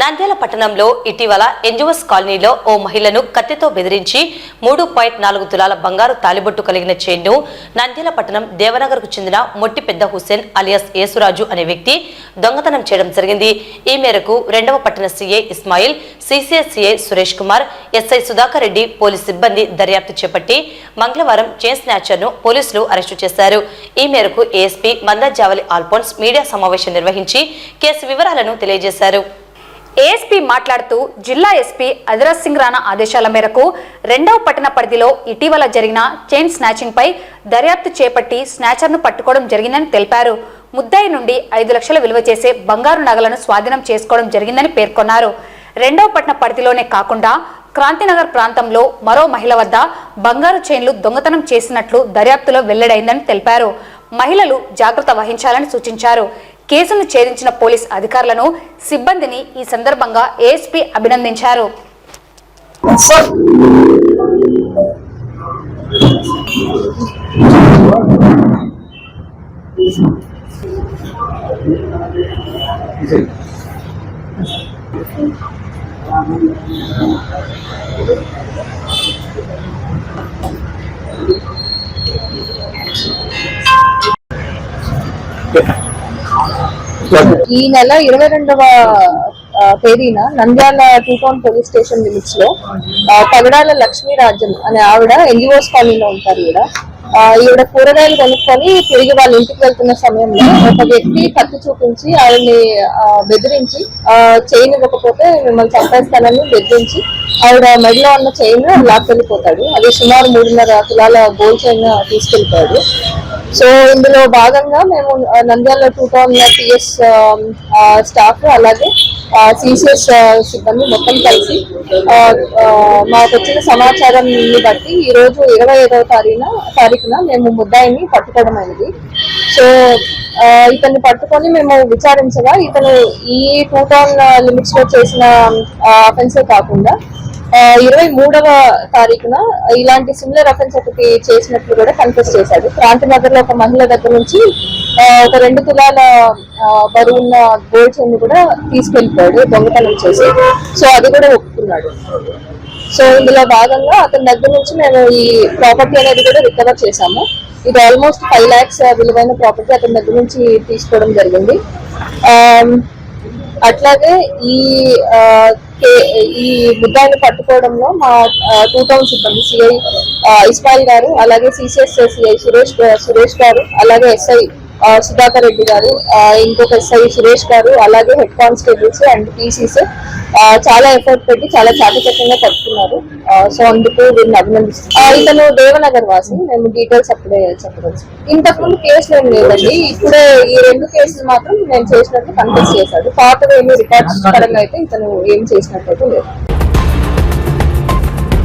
నంద్యాల పట్టణంలో ఇటీవల ఎంజువస్ కాలనీలో ఓ మహిళను కత్తితో బెదిరించి మూడు పాయింట్ నాలుగు తులాల బంగారు తాలిబొట్టు కలిగిన చైన్ను నంద్యాల పట్టణం దేవనగర్కు చెందిన మొట్టి పెద్ద హుస్సేన్ అలియాస్ యేసురాజు అనే వ్యక్తి దొంగతనం చేయడం జరిగింది. ఈ మేరకు రెండవ పట్టణ CI Ismail CCS CI Suresh Kumar SI Sudhakar Reddy police సిబ్బంది దర్యాప్తు చేపట్టి మంగళవారం చైన్ స్నాచర్ను పోలీసులు అరెస్టు చేశారు. ఈ మేరకు ఏఎస్పీ మందజావలి ఆల్పోన్స్ మీడియా సమావేశం నిర్వహించి కేసు వివరాలను తెలియజేశారు. ఏఎస్పీ మాట్లాడుతూ జిల్లా ఎస్పీ అజరత్ సింగ్ రాణా ఆదేశాల మేరకు రెండవ పట్టణ పరిధిలో ఇటీవల జరిగిన చైన్ స్నాచింగ్ పై దర్యాప్తు చేపట్టి స్నాచర్ను పట్టుకోవడం జరిగిందని తెలిపారు. ముద్దాయి నుండి ఐదు లక్షల విలువ చేసే బంగారు నగలను స్వాధీనం చేసుకోవడం జరిగిందని పేర్కొన్నారు. రెండవ పట్టణ పరిధిలోనే కాకుండా క్రాంతినగర్ ప్రాంతంలో మరో మహిళ వద్ద బంగారు చైన్లు దొంగతనం చేసినట్లు దర్యాప్తులో వెల్లడైందని తెలిపారు. మహిళలు జాగ్రత్త వహించాలని సూచించారు. కేసును ఛేదించిన పోలీస్ అధికారులను సిబ్బందిని ఈ సందర్భంగా ఏఎస్పీ అభినందించారు. ఈ నెల ఇరవై రెండవ తేదీన Nandyal two town police station లిమిట్స్లో ఆ, లక్ష్మీ లక్ష్మీరాజన్ అనే ఆవిడ ఎన్జిఓస్ కాలనీలో ఉంటారు ఈవిడ ఈవిడ కూరగాయలు కొనుక్కొని తిరిగి వాళ్ళ ఇంటికి వెళ్తున్న సమయంలో ఒక వ్యక్తి కత్తి చూపించి ఆవిడని ఆ, బెదిరించి చైన్ ఇవ్వకపోతే మిమ్మల్ని చంపేస్తానని బెదిరించి ఆవిడ మెడలో ఉన్న చైన్ లాక్కెళ్ళిపోతాడు. అది సుమారు మూడున్నర తులాల గోల్డ్ చైన్ తీసుకెళ్ళిపోయాడు. సో ఇందులో భాగంగా మేము Nandyal two town PS staff అలాగే సిసిఎస్ సిబ్బంది మొత్తం కలిసి మాకు వచ్చిన సమాచారం బట్టి ఈ రోజు ఇరవై ఐదవ తారీఖున తారీఖున మేము ముద్దాయిని పట్టుకోవడం అయింది సో ఆ, ఇతన్ని పట్టుకొని మేము విచారించగా ఇతను ఈ టూ టౌన్ లిమిట్స్లో చేసిన అఫెన్సే కాకుండా ఇరవై మూడవ తారీఖున ఇలాంటి సిమిలర్ అఫెన్స్ ఒకటి చేసినట్లు కూడా కన్ఫెస్ చేశాడు. క్రాంతినగర్లో ఒక మహిళ దగ్గర నుంచి ఒక రెండు తులాల బరువున్న గోల్డ్స్ అన్ని కూడా తీసుకెళ్ళిపోయాడు దొంగతనం చేసి. సో అది కూడా ఒప్పుకున్నాడు. సో ఇందులో భాగంగా అతని దగ్గర నుంచి మేము ఈ ప్రాపర్టీ అనేది కూడా రికవర్ చేశాము. ఇది ఆల్మోస్ట్ ఫైవ్ లాక్స్ విలువైన ప్రాపర్టీ అతని దగ్గర నుంచి తీసుకోవడం జరిగింది. అట్లాగే ఈ కే- ఈ ముద్దాయిని పట్టుకోవడంలో మా టూ టౌన్ సిబ్బంది సిఐ ఇస్మాయిల్ గారు అలాగే సిసిఎస్ సిఐ సురేష్ సురేష్ గారు అలాగే ఎస్ఐ సుధాకర్ రెడ్డి గారు ఇంకొక ఎస్ఐ సురేష్ గారు అలాగే హెడ్ కానిస్టేబుల్స్ అండ్ పీసీస్ చాలా ఎఫర్ట్ పెట్టి చాలా చాకచక్యంగా పట్టుకున్నారు సో అందుకు వీరిని అభినందిస్తున్నాం ఇతను దేవనగర్ వాసి మేము డీటెయిల్స్ అప్పుడే చెప్పవచ్చు ఇంతకుముందు కేసులు ఏం లేదండి. ఇప్పుడే ఈ రెండు కేసులు మాత్రం నేను చేసినట్టు కన్ఫెస్ చేశాడు. పాతవి ఏమి రికార్డ్స్ పరంగా అయితే ఇతను ఏం చేసినట్టు లేదు.